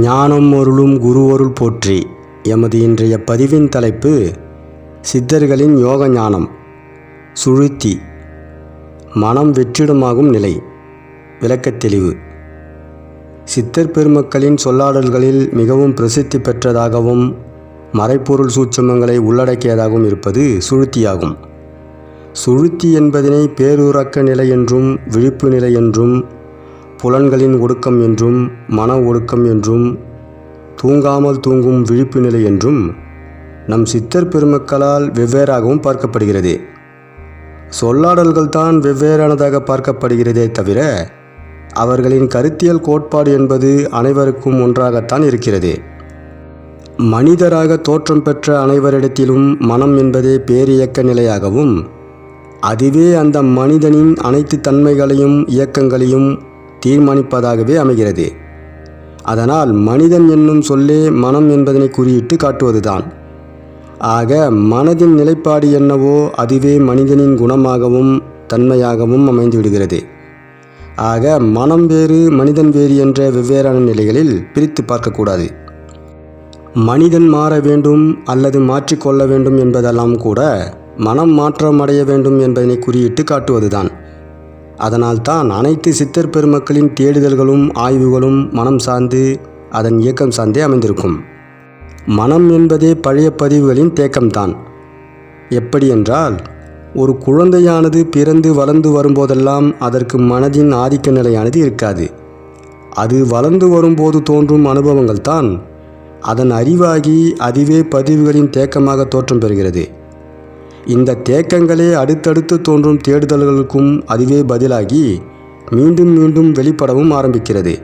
ஞானம் அருளும் குருவருள் போற்றி. எமது இன்றைய பதிவின் தலைப்பு சித்தர்களின் யோக ஞானம். சுழுத்தி மனம் வெற்றிடமாகும் நிலை. விளக்கத் தெளிவு. சித்தர் பெருமக்களின் சொல்லாடல்களில் மிகவும் பிரசித்தி பெற்றதாகவும் மறைப்பொருள் சூட்சமங்களை உள்ளடக்கியதாகவும் இருப்பது சுழுத்தியாகும் சுழுத்தி என்பதனை பேருறக்க நிலை என்றும் விழிப்பு நிலை என்றும் புலன்களின் ஒடுக்கம் என்றும் மன ஒடுக்கம் என்றும் தூங்காமல் தூங்கும் விழிப்பு நிலை என்றும் நம் சித்தர் பெருமக்களால் வெவ்வேறாகவும் பார்க்கப்படுகிறது. சொல்லாடல்கள் தான் வெவ்வேறானதாக பார்க்கப்படுகிறதே தவிர அவர்களின் கருத்தியல் கோட்பாடு என்பது அனைவருக்கும் ஒன்றாகத்தான் இருக்கிறது. மனிதராக தோற்றம் பெற்ற அனைவரிடத்திலும் மனம் என்பதே பேரியக்க நிலையாகவும் அதுவே அந்த மனிதனின் அனைத்து தன்மைகளையும் இயக்கங்களையும் தீர்மானிப்பதாகவே அமைகிறது. அதனால் மனிதன் என்னும் சொல்லே மனம் என்பதனை குறியிட்டு காட்டுவதுதான். ஆக மனதின் நிலைப்பாடு என்னவோ அதுவே மனிதனின் குணமாகவும் தன்மையாகவும் அமைந்து விடுகிறது ஆக மனம் வேறு மனிதன் வேறு என்ற வெவ்வேறான நிலைகளில் பிரித்து பார்க்கக்கூடாது. மனிதன் மாற வேண்டும் அல்லது மாற்றிக்கொள்ள வேண்டும் என்பதெல்லாம் கூட மனம் மாற்றம் அடைய வேண்டும் என்பதனை குறியிட்டு காட்டுவதுதான். அதனால்தான் அனைத்து சித்தர் பெருமக்களின் தேடுதல்களும் ஆய்வுகளும் மனம் சார்ந்து அதன் இயக்கம் சார்ந்தே அமைந்திருக்கும். மனம் என்பதே பழைய பதிவுகளின் தேக்கம்தான். எப்படி என்றால் ஒரு குழந்தையானது பிறந்து வளர்ந்து வரும்போதெல்லாம் அதற்கு மனதின் ஆதிக்க நிலையானது இருக்காது. அது வளர்ந்து வரும்போது தோன்றும் அனுபவங்கள் தான் அதன் அறிவாகி அதுவே பதிவுகளின் தேக்கமாக தோற்றம் பெறுகிறது. இந்த தேக்கங்களே அடுத்தடுத்து தோன்றும் தேடுதல்களுக்கும் அதுவே பதிலாகி மீண்டும் மீண்டும் வெளிப்படவும் ஆரம்பிக்கிறது.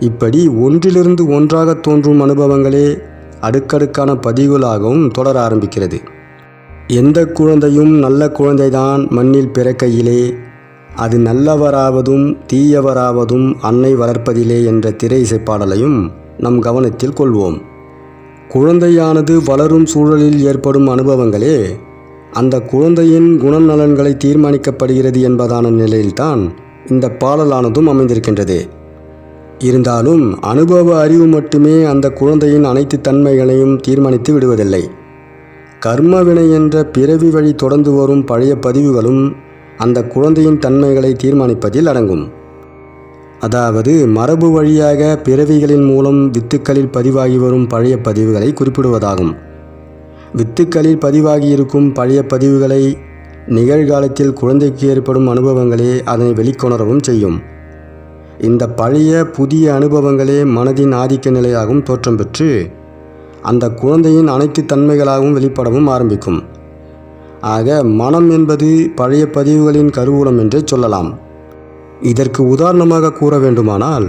இப்படி ஒன்றிலிருந்து ஒன்றாக தோன்றும் அனுபவங்களே அடுக்கடுக்கான பதிவுகளாகவும் தொடர ஆரம்பிக்கிறது. எந்த குழந்தையும் நல்ல குழந்தைதான் மண்ணில் பிறக்கையிலே அது நல்லவராவதும் தீயவராவதும் அன்னை வளர்ப்பதிலே என்ற திரை இசைப்பாடலையும் நம் கவனத்தில் கொள்வோம். குழந்தையானது வளரும் சூழலில் ஏற்படும் அனுபவங்களே அந்த குழந்தையின் குணநலன்களை தீர்மானிக்கப்படுகிறது என்பதான நிலையில்தான் இந்த பாடலானதும் அமைந்திருக்கின்றது. இருந்தாலும் அனுபவ அறிவு மட்டுமே அந்த குழந்தையின் அனைத்து தன்மைகளையும் தீர்மானித்து விடுவதில்லை. கர்மவினை என்ற பிறவி வழி தொடர்ந்து வரும் பழைய பதிவுகளும் அந்த குழந்தையின் தன்மைகளை தீர்மானிப்பதில் அடங்கும். அதாவது மரபு வழியாக பிறவிகளின் மூலம் வித்துக்களில் பதிவாகி வரும் பழைய பதிவுகளை குறிப்பிடுவதாகும். வித்துக்களில் பதிவாகி இருக்கும் பழைய பதிவுகளை நிகழ்காலத்தில் குழந்தைக்கு ஏற்படும் அனுபவங்களே அதனை வெளிக்கொணரவும் செய்யும். இந்த பழைய புதிய அனுபவங்களே மனதின் ஆதிக்க நிலையாகவும் தோற்றம் பெற்று அந்த குழந்தையின் அனைத்து தன்மைகளாகவும் வெளிப்படவும் ஆரம்பிக்கும். ஆக மனம் என்பது பழைய பதிவுகளின் கருவூலம் என்றே சொல்லலாம். இதற்கு உதாரணமாக கூற வேண்டுமானால்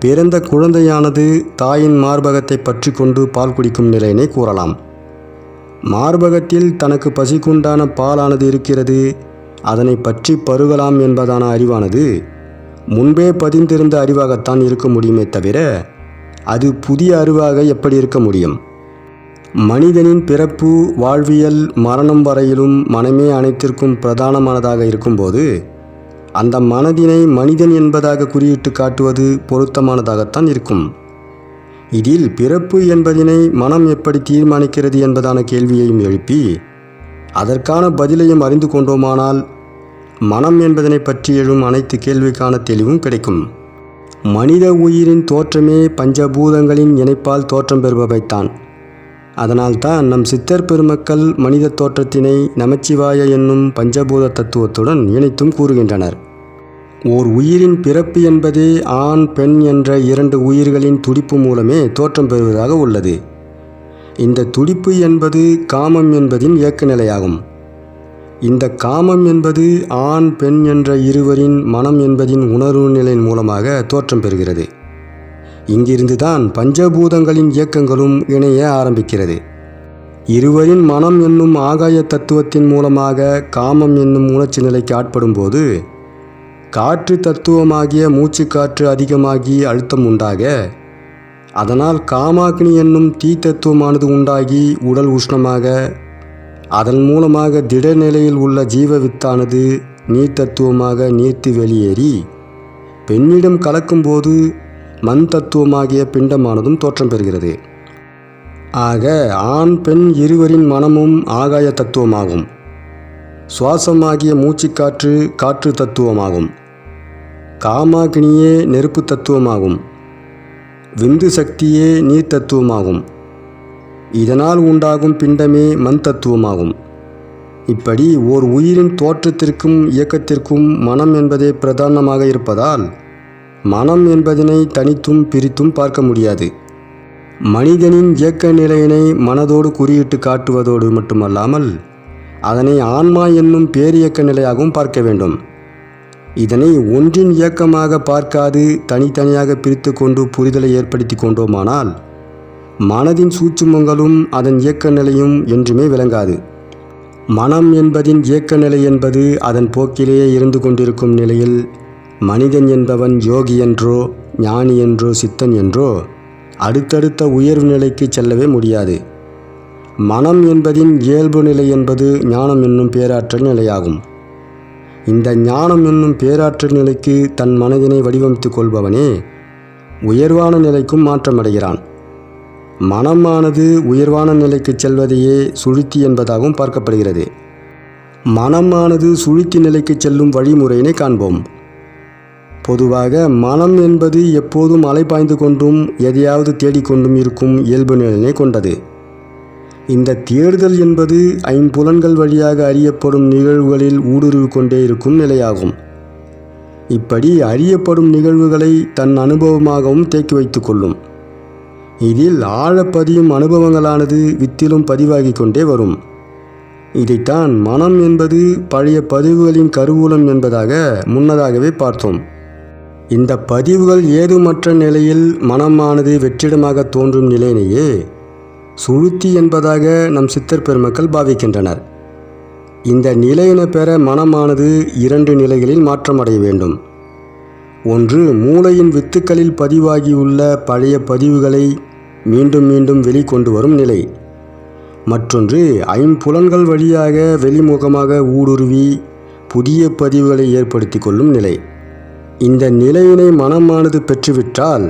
பிறந்த குழந்தையானது தாயின் மார்பகத்தை பற்றி கொண்டு பால் குடிக்கும் நிலையினை கூறலாம். மார்பகத்தில் தனக்கு பசிக்குண்டான பாலானது இருக்கிறது அதனை பற்றி பருகலாம் என்பதான அறிவானது முன்பே பதிந்திருந்த அறிவாகத்தான் இருக்க முடியுமே தவிர அது புதிய அறிவாக எப்படி இருக்க முடியும்? மனிதனின் பிறப்பு வாழ்வியல் மரணம் வரையிலும் மனமே அனைத்திற்கும் பிரதானமானதாக இருக்கும்போது அந்த மனதினை மனிதன் என்பதாக குறியிட்டு காட்டுவது பொருத்தமானதாகத்தான் இருக்கும். இதில் பிறப்பு என்பதினை மனம் எப்படி தீர்மானிக்கிறது என்பதான கேள்வியையும் எழுப்பி அதற்கான பதிலையும் அறிந்து கொண்டோமானால் மனம் என்பதனை பற்றி எழும் அனைத்து கேள்விக்கான தெளிவும் கிடைக்கும். மனித உயிரின் தோற்றமே பஞ்சபூதங்களின் இணைப்பால் தோற்றம் பெறுபவைத்தான். அதனால்தான் நம் சித்தர் பெருமக்கள் மனித தோற்றத்தினை நமச்சிவாய என்னும் பஞ்சபூத தத்துவத்துடன் இணைத்தும் கூறுகின்றனர். ஓர் உயிரின் பிறப்பு என்பதே ஆண் பெண் என்ற இரண்டு உயிர்களின் துடிப்பு மூலமே தோற்றம் பெறுவதாக உள்ளது. இந்த துடிப்பு என்பது காமம் என்பதின் இயக்க நிலையாகும் இந்த காமம் என்பது ஆண் பெண் என்ற இருவரின் மனம் என்பதின் உணர்வு நிலையின் மூலமாக தோற்றம் பெறுகிறது. இங்கிருந்துதான் பஞ்சபூதங்களின் இயக்கங்களும் இணைய ஆரம்பிக்கிறது. இருவரின் மனம் என்னும் ஆகாய தத்துவத்தின் மூலமாக காமம் என்னும் உணர்ச்சி நிலைக்கு ஆட்படும்போது காற்று தத்துவமாகிய மூச்சு காற்று அதிகமாகி அழுத்தம் உண்டாக அதனால் காமாக்னி என்னும் தீ தத்துவமானது உண்டாகி உடல் உஷ்ணமாக அதன் மூலமாக திட நிலையில் உள்ள ஜீவ வித்தானது நீர் தத்துவமாக நீர்த்து வெளியேறி பெண்ணிடம் கலக்கும்போது மண் தத்துவமாகிய பிண்டமானதும் தோற்றம் பெறுகிறது. ஆக ஆண் பெண் இருவரின் மனமும் ஆகாய தத்துவமாகும். சுவாசமாகிய மூச்சுக்காற்று காற்று தத்துவமாகும். காமாகினியே நெருப்பு தத்துவமாகும். விந்து சக்தியே நீர் தத்துவமாகும். இதனால் உண்டாகும் பிண்டமே மண் தத்துவமாகும். இப்படி ஓர் உயிரின் தோற்றத்திற்கும் இயக்கத்திற்கும் மனம் என்பதே பிரதானமாக இருப்பதால் மனம் என்பதனை தனித்தும் பிரித்தும் பார்க்க முடியாது. மனிதனின் இயக்க நிலையினை மனதோடு குறியிட்டு காட்டுவதோடு மட்டுமல்லாமல் அதனை ஆன்மா என்னும் பேரியக்க நிலையாகவும் பார்க்க வேண்டும். இதனை ஒன்றின் இயக்கமாக பார்க்காது தனித்தனியாக பிரித்து கொண்டு புரிதலை ஏற்படுத்தி கொண்டோமானால் மனதின் சூட்சுமங்களும் அதன் இயக்க நிலையும் என்றுமே விளங்காது. மனம் என்பதின் இயக்க நிலை என்பது அதன் போக்கிலேயே இருந்து கொண்டிருக்கும் நிலையில் மனிதன் என்பவன் யோகி என்றோ ஞானி என்றோ சித்தன் என்றோ அடுத்தடுத்த உயர்வு நிலைக்கு செல்லவே முடியாது. மனம் என்பதின் இயல்பு நிலை என்பது ஞானம் என்னும் பேராற்றல் நிலையாகும். இந்த ஞானம் என்னும் பேராற்றல் நிலைக்கு தன் மனதினை வடிவமைத்துக் கொள்பவனே உயர்வான நிலைக்கும் மாற்றமடைகிறான். மனமானது உயர்வான நிலைக்கு செல்வதையே சுழுத்தி என்பதாகவும் பார்க்கப்படுகிறது. மனமானது சுழுத்தி நிலைக்கு செல்லும் வழிமுறையினை காண்போம். பொதுவாக மனம் என்பது எப்போதும் அலைபாய்ந்து கொண்டும் எதையாவது தேடிக்கொண்டும் இருக்கும் இயல்பு நிலையினை கொண்டது. இந்த தேடுதல் என்பது ஐம்புலன்கள் வழியாக அறியப்படும் நிகழ்வுகளில் ஊடுருவி கொண்டே இருக்கும் நிலையாகும். இப்படி அறியப்படும் நிகழ்வுகளை தன் அனுபவமாகவும் தேக்கி வைத்துக் கொள்ளும். இதில் ஆழப்பதியும் அனுபவங்களானது வித்திலும் பதிவாகி கொண்டே வரும். இதைத்தான் மனம் என்பது பழைய பதிவுகளின் கருவூலம் என்பதாக முன்னதாகவே பார்த்தோம். இந்த பதிவுகள் ஏதுமற்ற நிலையில் மனமானது வெற்றிடமாக தோன்றும் நிலையினையே சுழுத்தி என்பதாக நம் சித்தர் பெருமக்கள் பாவிக்கின்றனர். இந்த நிலையினை பெற மனமானது இரண்டு நிலைகளில் மாற்றமடைய வேண்டும். ஒன்று மூளையின் வித்துக்களில் பதிவாகியுள்ள பழைய பதிவுகளை மீண்டும் மீண்டும் வெளிக்கொண்டு வரும் நிலை. மற்றொன்று ஐம்புலன்கள் வழியாக வெளிமுகமாக ஊடுருவி புதிய பதிவுகளை ஏற்படுத்தி கொள்ளும் நிலை. இந்த நிலையினை மனமானது பெற்றுவிட்டால்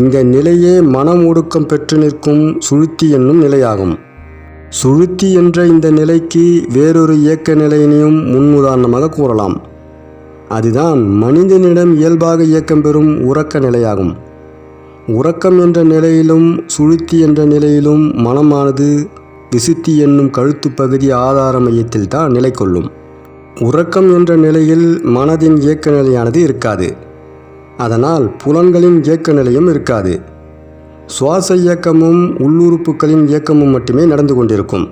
இந்த நிலையே மனம் ஒடுக்கம் பெற்று நிற்கும் சுழுத்தி என்னும் நிலையாகும். சுழுத்தி என்ற இந்த நிலைக்கு வேறொரு இயக்க நிலையினையும் முன்னுதாரணமாக கூறலாம். அதுதான் மனிதனிடம் இயல்பாக இயக்கம் பெறும் உறக்க நிலையாகும். உறக்கம் என்ற நிலையிலும் சுழுத்தி என்ற நிலையிலும் மனமானது விசுத்தி என்னும் கழுத்து பகுதி ஆதார மையத்தில் தான் நிலை கொள்ளும் உறக்கம் என்ற நிலையில் மனதின் இயக்க நிலையானது இருக்காது. அதனால் புலன்களின் இயக்க நிலையும் இருக்காது. சுவாச இயக்கமும் உள்ளுறுப்புகளின் இயக்கமும் மட்டுமே நடந்து கொண்டிருக்கும்.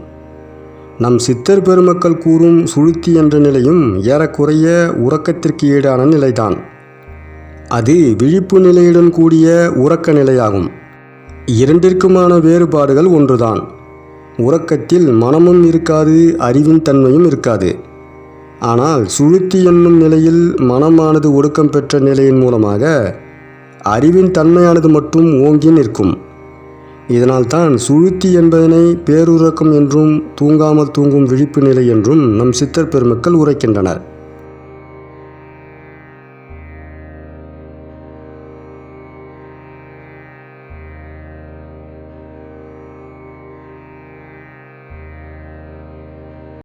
நம் சித்தர் பெருமக்கள் கூறும் சுழுத்தி என்ற நிலையும் ஏறக்குறைய உறக்கத்திற்கு ஈடான நிலைதான். அது விழிப்பு நிலையுடன் கூடிய உறக்க நிலையாகும். இரண்டிற்குமான வேறுபாடுகள் ஒன்றுதான். உறக்கத்தில் மனமும் இருக்காது அறிவின் தன்மையும் இருக்காது. ஆனால் சுழுத்தி என்னும் நிலையில் மனமானது ஒடுக்கம் பெற்ற நிலையின் மூலமாக அறிவின் தன்மையானது மட்டும் ஓங்கி நிற்கும். இதனால்தான் சுழுத்தி என்பதனை பேருறக்கம் என்றும் தூங்காமல் தூங்கும் விழிப்பு நிலை என்றும் நம் சித்தர் பெருமக்கள் உரைக்கின்றனர்.